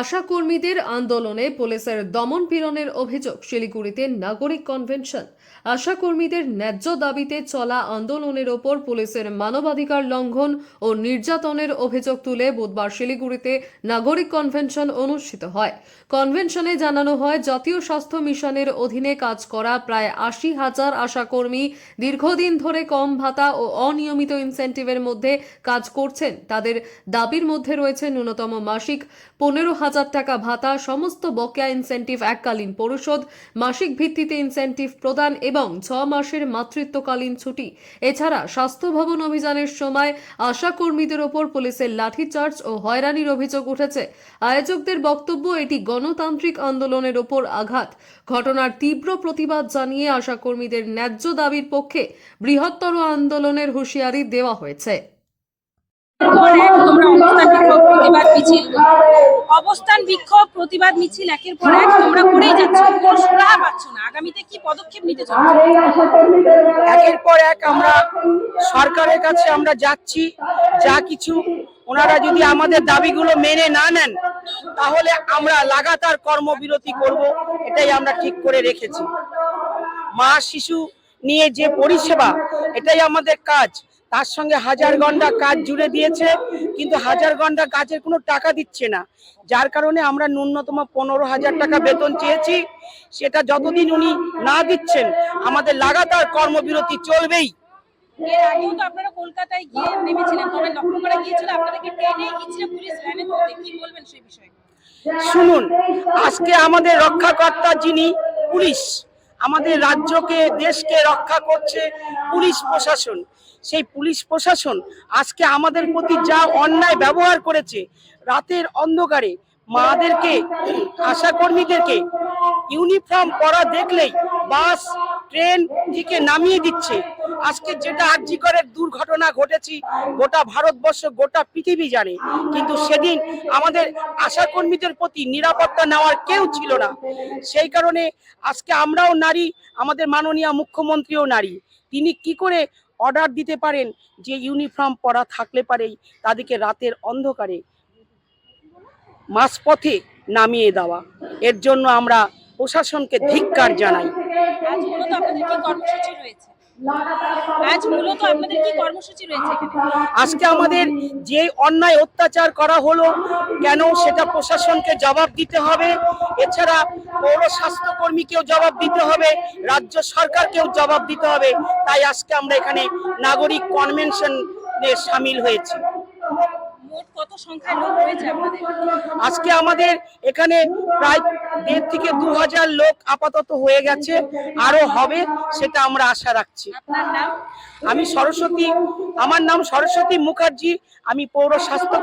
আশা কর্মীদের আন্দোলনে পুলিশের দমন পীড়নের অভিযোগ। শিলিগুড়িতে নাগরিক কনভেনশন। আশা কর্মীদের ন্যায্য দাবিতে চলা আন্দোলনের ওপর পুলিশের মানবাধিকার লঙ্ঘন ও নির্যাতনের অভিযোগ তুলে বুধবার শিলিগুড়িতে নাগরিক কনভেনশন অনুষ্ঠিত হয়। কনভেনশনে জানানো হয়, জাতীয় স্বাস্থ্য মিশনের অধীনে কাজ করা প্রায় আশি হাজার আশাকর্মী দীর্ঘদিন ধরে কম ভাতা ও অনিয়মিত ইনসেন্টিভের মধ্যে কাজ করছেন। তাদের দাবির মধ্যে রয়েছে ন্যূনতম মাসিক পনেরো হাজার টাকা ভাতা, সমস্ত বকেয়া ইনসেন্টিভ এককালীন পরিশোধ, মাসিক ভিত্তিতে ইনসেন্টিভ প্রদান এবং ছ মাসের মাতৃত্বকালীন ছুটি। এছাড়া স্বাস্থ্য ভবন অভিযানের সময় আশা কর্মীদের ওপর পুলিশের লাঠিচার্জ ও হয়রানির অভিযোগ উঠেছে। আয়োজকদের বক্তব্য, এটি গণতান্ত্রিক আন্দোলনের ওপর আঘাত। ঘটনার তীব্র প্রতিবাদ জানিয়ে আশা কর্মীদের ন্যায্য দাবির পক্ষে বৃহত্তর আন্দোলনের হুঁশিয়ারি দেওয়া হয়েছে। পর এক তোমরা অবস্থান বিক্ষোভ প্রতিবাদ মিছিল। অবস্থান বিক্ষোভ প্রতিবাদ মিছিল একের পর এক তোমরা করেই যাচ্ছ। কোনো সুরাহা পাচ্ছ না। আগামীতে কি পদক্ষেপ নিতে চলেছো? একের পর এক আমরা সরকারের কাছে আমরা যাচ্ছি। যা কিছু ওনারা যদি আমাদের দাবিগুলো মেনে না নেন তাহলে আমরা লাগাতার কর্মবিরতি করব এটাই আমরা ঠিক করে রেখেছি। মা শিশু নিয়ে যে পরিষেবা এটাই আমাদের কাজ। তার সঙ্গে হাজার ঘণ্টা কাজ জুড়ে দিয়েছে কিন্তু হাজার ঘণ্টা কাজের কোনো টাকা দিচ্ছে না। যার কারণে আমরা ন্যূনতম পনেরো হাজার টাকা বেতন চেয়েছি সেটা যতদিন উনি না দিচ্ছেন আমাদের লাগাতার কর্মবিরতি চলবেই। এর আগেও তো আপনারা কলকাতায় গিয়ে নেমেছিলেন তবে লক্ষ্য করা গিয়েছিল আপনাদেরকে ট্রেনে গিয়েছিল পুলিশ ভ্যানে তুলতে কি বলবেন সেই বিষয়ে? শুনুন আজকে আমাদের রক্ষাকর্তা যিনি পুলিশ আমাদের রাজ্যকে দেশকে রক্ষা করছে পুলিশ প্রশাসন। সেই পুলিশ প্রশাসন আজকে আমাদের প্রতি যা অন্যায় ব্যবহার করেছে, রাতের অন্ধকারে মাদেরকে আশা কর্মীদেরকে ইউনিফর্ম পরা দেখলেই বাস, ট্রেন থেকে নামিয়ে দিচ্ছে। আজকে যেটা আর্যিকরের দুর্ঘটনা ঘটেছি, গোটা ভারতবর্ষ, গোটা পৃথিবী জানে। কিন্তু সেদিন আমাদের আশা কর্মীদের প্রতি নিরাপত্তা নেওয়ার কেউ ছিল না। সেই কারণে আজকে আমরাও নারী, আমাদের মাননীয় মুখ্যমন্ত্রীও নারী। তিনি কি করে অর্ডার দিতে পারেন যে ইউনিফর্ম পরা থাকলে পারেই তাদেরকে রাতের অন্ধকারে মাঝপথে নামিয়ে দেওয়া। এর জন্য আমরা প্রশাসনকে ধিক্কার জানাই। কর্মসূচি রয়েছে। আজ মূলত আপনাদের কি কর্মসূচি রয়েছে আজকে আমাদের যে অন্যায় অত্যাচার করা হলো কেন সেটা প্রশাসনকে জবাব দিতে হবে? এছাড়া পৌর স্বাস্থ্যকর্মীকেও জবাব দিতে হবে রাজ্য সরকারকেও জবাব দিতে হবে। তাই আজকে আমরা এখানে নাগরিক কনভেনশন সামিল হয়েছি। সংখ্যায় লোক রয়েছে আপনাদের আজকে আমাদের এখানে প্রায় দেড় থেকে দু হাজার লোক আপাতত হয়ে গেছে আরও হবে সেটা আমরা আশা রাখছি। আমি সরস্বতী আমার নাম সরস্বতী মুখার্জি আমি পৌর স্বাস্থ্য